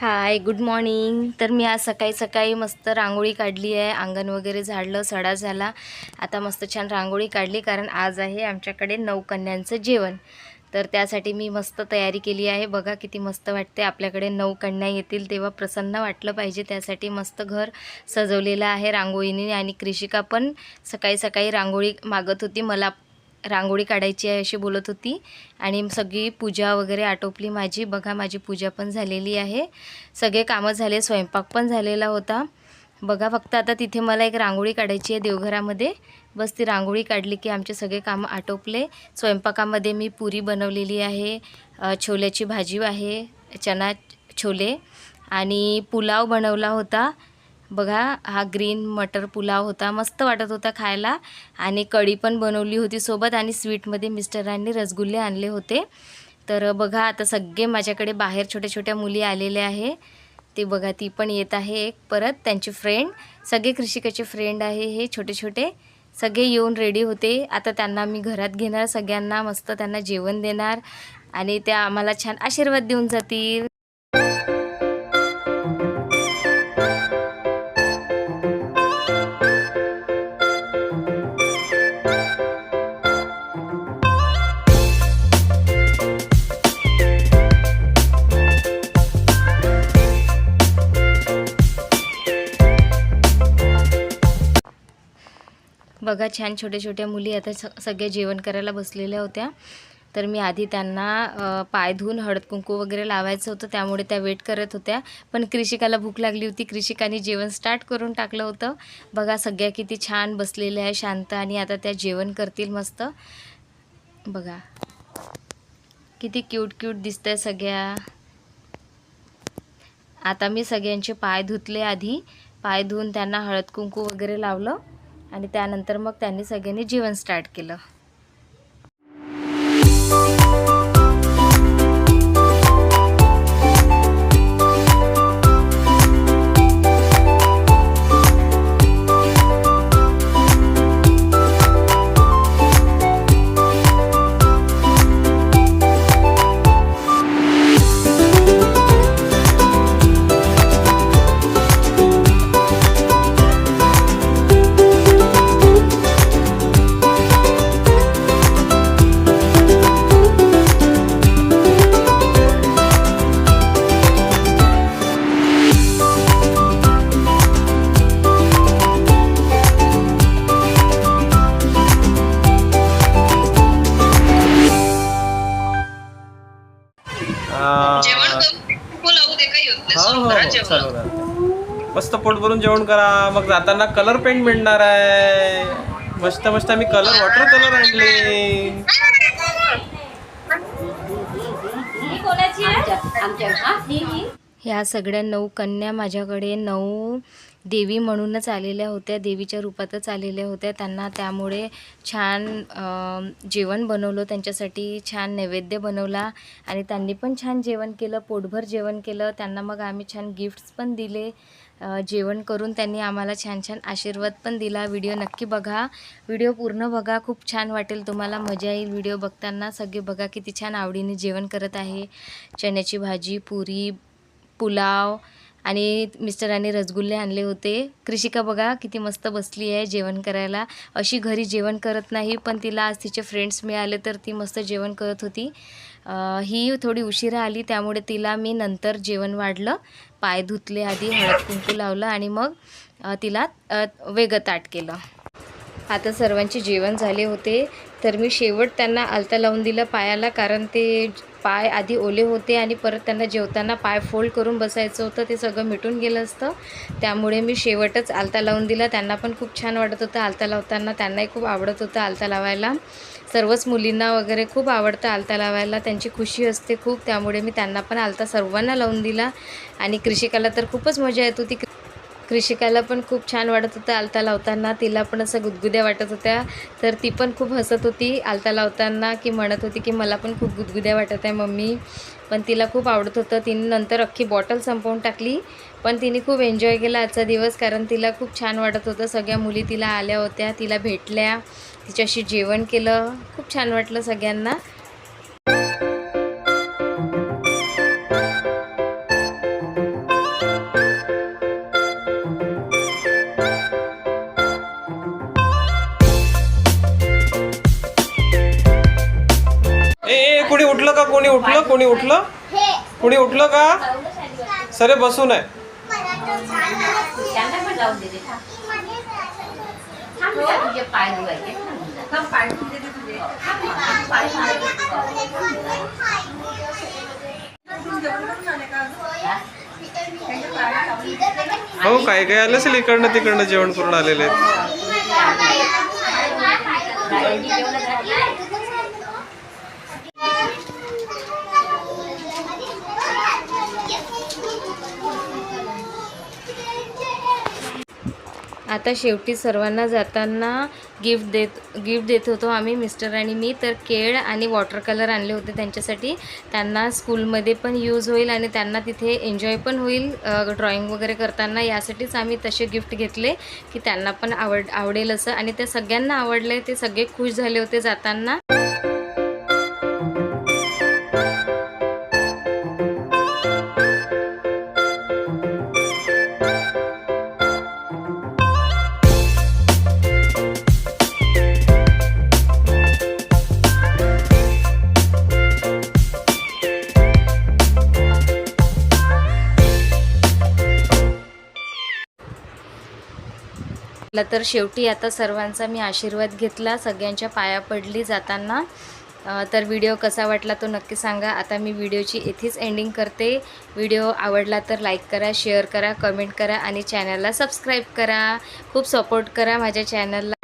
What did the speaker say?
Hi good morning तर मी आज सकाळी सकाळी मस्त रांगोळी काढली आहे. अंगण वगैरे झाडलं सडा झाला. आता मस्त छान रांगोळी काढली कारण आज आहे आमच्याकडे नऊ कन्यांचं जेवण. तर त्यासाठी मी मस्त तयारी केली आहे. बघा किती मस्त वाटते आपल्याकडे नऊ कन्या येतील तेव्हा प्रसन्न वाटलं पाहिजे. त्यासाठी मस्त घर सजवलेलं आहे रांगोळीने आणि कृषिका पण सकाळी सकाळी रांगोळी मागत होती. मला रांगोळी काढायची आहे अशी बोलत होती. आणि सगळी पूजा वगैरे आटोपली माझी. बघा माझी पूजा पण झालेली आहे. सगळे कामं झाले स्वयंपाक पण झालेला होता. बघा फक्त आता तिथे मला एक रांगोळी काढायची आहे देवघरामध्ये. बस ती रांगोळी काढली की आमचे सगळे कामं आटोपले. स्वयंपाकामध्ये मी पुरी बनवलेली आहे छोल्याची भाजी आहे चना छोले आणि पुलाव बनवला होता. बघा हा ग्रीन मटर पुलाव होता मस्त वाटत होता खायला. आणि कढी पण बनवली होती सोबत आणि स्वीटमध्ये मिस्टरांनी रसगुल्ले आणले होते. तर बघा आता सगळे माझ्याकडे बाहेर छोट्या छोट्या मुली आलेल्या आहे. ते बघा ती पण येत आहे एक परत त्यांची फ्रेंड सगळे कृषिकाचे फ्रेंड आहे हे छोटे छोटे सगळे येऊन रेडी होते. आता त्यांना मी घरात घेणार सगळ्यांना मस्त त्यांना जेवण देणार. आणि त्या आम्हाला छान आशीर्वाद देऊन जातील. बघा छान छोट्या छोट्या मुली आता स सगळ्या जेवण करायला बसलेल्या होत्या. तर मी आधी त्यांना पाय धुवून हळद कुंकू वगैरे लावायचं होतं. त्यामुळे त्या वेट करत होत्या. पण कृषिकाला भूक लागली होती. कृषिकाने जेवण स्टार्ट करून टाकलं होतं. बघा सगळ्या किती छान बसलेल्या आहे शांत आणि आता त्या जेवण करतील मस्त. बघा. किती क्यूट क्यूट दिसत आहे सगळ्या. आता मी सगळ्यांचे पाय धुतले आधी. पाय धुवून त्यांना हळद कुंकू वगैरे लावलं. आणि त्यानंतर मग त्यांनी सगळ्यांनी जेवण स्टार्ट केलं. हो हो हो, जेवण चालू करा. मस्त पोट भरून जेवण करा. मग जाताना कलर पेंट मिळणार आहे. मस्त मस्त मी कलर वॉटर कलर आणले. ह्या सगळ्या नऊ कन्या माझ्याकडे नऊ देवी म्हणूनच आलेल्या होत्या देवीच्या रूपातच आलेल्या होत्या. त्यांना त्यामुळे छान जेवण बनवलं त्यांच्यासाठी छान नैवेद्य बनवला आणि त्यांनी पण छान जेवण केलं पोटभर जेवण केलं. त्यांना मग आम्ही छान गिफ्ट्स पण दिले. जेवण करून त्यांनी आम्हाला छान छान आशीर्वाद पण दिला. व्हिडिओ नक्की बघा. व्हिडिओ पूर्ण बघा. खूप छान वाटेल तुम्हाला. मजा येईल व्हिडिओ बघताना. सगळे बघा किती छान आवडीने जेवण करत आहे. चण्याची भाजी पुरी पुलाव आणि मिस्टरांनी रसगुल्ले आणले होते. कृषिका बघा किती मस्त बसली आहे जेवण करायला. अशी घरी जेवण करत नाही पण तिला आज तिचे फ्रेंड्स मिळाले तर ती मस्त जेवण करत होती. ही थोडी उशिरा आली त्यामुळे तिला मी नंतर जेवण वाढलं. पाय धुतले आधी हळद कुंकू लावलं आणि मग तिला वेगं ताट केलं. आता सर्वांचे जेवण झाले होते. तर मी शेवट त्यांना आलता लावून दिलं पायाला कारण ते पाय आधी ओले होते आणि परत त्यांना जेवताना पाय फोल्ड करून बसायचं होतं ते सगळं मिटून गेलं असतं. त्यामुळे मी शेवटच आलता लावून दिला. त्यांना पण खूप छान वाटत होतं आलता लावताना. त्यांनाही खूप आवडत होतं आलता लावायला. सर्वच मुलींना वगैरे खूप आवडतं आलता लावायला. त्यांची खुशी असते खूप. त्यामुळे मी त्यांना पण आलता सर्वांना लावून दिला. आणि कृषिकाला तर खूपच मजा येत होती. कृषिकाला पण खूप छान वाटत होतं आलता लावताना. तिला पण असं गुदगुद्या वाटत होत्या. तर ती पण खूप हसत होती. आलता लावताना की म्हणत होती की मला पण खूप गुदगुद्या वाटत आहे मम्मी. पण तिला खूप आवडत होतं. तिने नंतर अख्खी बॉटल संपवून टाकली. पण तिने खूप एन्जॉय केला आजचा दिवस कारण तिला खूप छान वाटत होतं. सगळ्या मुली तिला आल्या होत्या. तिला भेटल्या. तिच्याशी जेवण केलं. खूप छान वाटलं सगळ्यांना. कुणी उठलं? कुणी उठलं? का? सरे बसून आहे त्यांना पण लावून देते. थांब. थांब तुझ्या तुझे पाय धुवायचे थांब पाय धुवून देते तुझे. थांब ना, पाय धुवायचे. हो काय काय आलं असेल इकडनं तिकडनं जेवण करून आलेले आहेत. आता शेवटी सर्वांना जाताना गिफ्ट देत गिफ्ट देत होतो आम्ही. मिस्टर आणि मी तर केळ आणि वॉटर कलर आणले होते त्यांच्यासाठी. त्यांना स्कूलमध्ये पण यूज होईल आणि त्यांना तिथे एन्जॉय पण होईल ड्रॉइंग वगैरे करताना. यासाठीच आम्ही तसे गिफ्ट घेतले की त्यांना पण आवड आवडेल असं. आणि ते सगळ्यांना आवडले ते सगळे खुश झाले होते जाताना. मला तर शेवटी आता सर्वांचा मी आशीर्वाद घेतला सगळ्यांच्या पाया पडली जाताना. तर व्हिडिओ कसा वाटला तो नक्की सांगा. आता मी व्हिडिओची इथेच एंडिंग करते. व्हिडिओ आवडला तर लाईक करा शेअर करा कमेंट करा आणि चॅनलला सबस्क्राईब करा. खूप सपोर्ट करा माझ्या चॅनलला